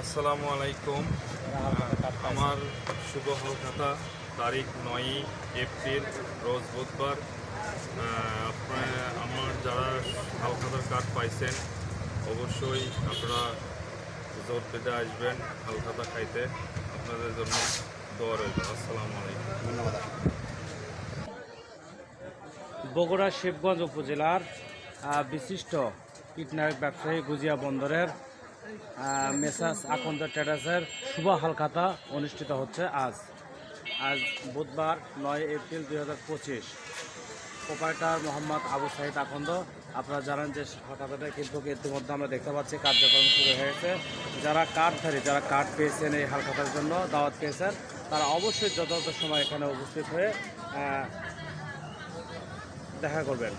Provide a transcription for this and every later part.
আসসালামু আলাইকুম। আমার শুভ হলখাতা তারিখ নয়ই এপ্রিল রোজ বুধবার। আমার যারা হালখাতার কার্ড পাইছেন অবশ্যই আপনারা জোর পেতে আসবেন হালখাতা খাইতে। আপনাদের জন্য দোয়া রইল। আসসালামু আলাইকুম। ধন্যবাদ। বগুড়া শিবগঞ্জ উপজেলার বিশিষ্ট কীটনাশক ব্যবসায়ী গুজিয়া বন্দরের মেসাস আকন্দ ট্রেডার্সের শুভ হালখাতা অনুষ্ঠিত হচ্ছে আজ। আজ বুধবার নয় এপ্রিল দুই হাজার পঁচিশ। প্রোপাইটার মোহাম্মদ আবু সাহিদ আকন্দ, আপনারা জানেন যে হালখাতাটা কিন্তু ইতিমধ্যে আমরা দেখতে পাচ্ছি কার্যক্রম শুরু হয়েছে। যারা কার্ডধারী যারা কার্ড পেয়েছেন এই হালখাতার জন্য, দাওয়াত পেয়েছেন, তারা অবশ্যই যথাযথ সময় এখানে উপস্থিত হয়ে দেখা করবেন।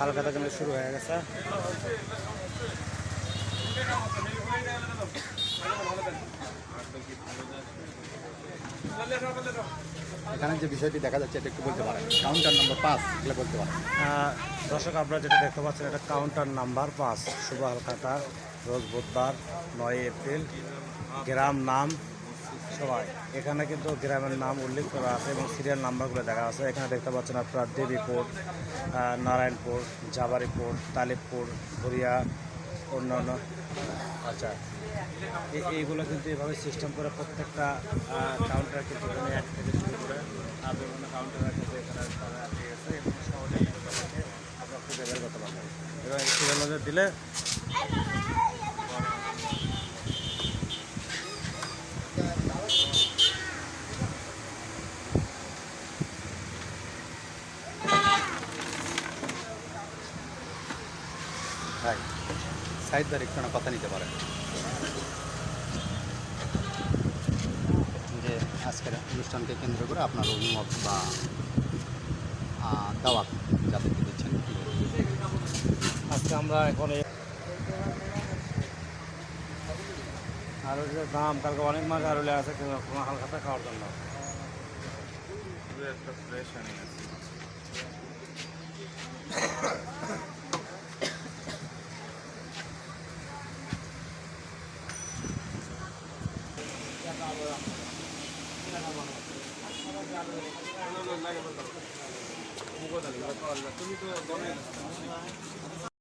হালখাতা কিন্তু শুরু হয়ে গেছে। এখানে যে বিষয়টি দেখা যাচ্ছে, এটা একটু বলতে পারেন। কাউন্টার নাম্বার পাঁচ, এগুলো বলতে পারেন। দর্শক, আপনারা যেটা দেখতে পাচ্ছেন, এটা কাউন্টার নাম্বার পাঁচ। শুভ হালখাতা রোজ বুধবার, নয় এপ্রিল, গ্রাম নাম সবাই। এখানে কিন্তু গ্রামের নাম উল্লেখ করা আছে এবং সিরিয়াল নাম্বারগুলো দেখা আছে। এখানে দেখতে পাচ্ছেন আপনার দেবীপুর নারায়ণপুর, জাবারিপুর, তালিবপুর ঘুরিয়া অন্যান্য আচ্ছা। এইগুলো কিন্তু এভাবে সিস্টেম করে প্রত্যেকটা কাউন্টার কিন্তু এখানে এক থেকে শুরু করে আর বিভিন্ন কাউন্টার কিন্তু এখানে তারা ঠিক আছে এবং সহজে তাদেরকে আপনারা খুঁজে বের করতে পারবেন এবং দিলে। ভাই সাইডদার একটু কথা নিতে পারেন। যে আজকের অনুষ্ঠানকে কেন্দ্র করে আপনার অভিমত বা দাওয়াত। আমরা এখন আর দাম, কালকে অনেক মাছ আর আছে কোনো হালখাতা খাওয়ার জন্য। একটা ফ্রেশ তুমি তো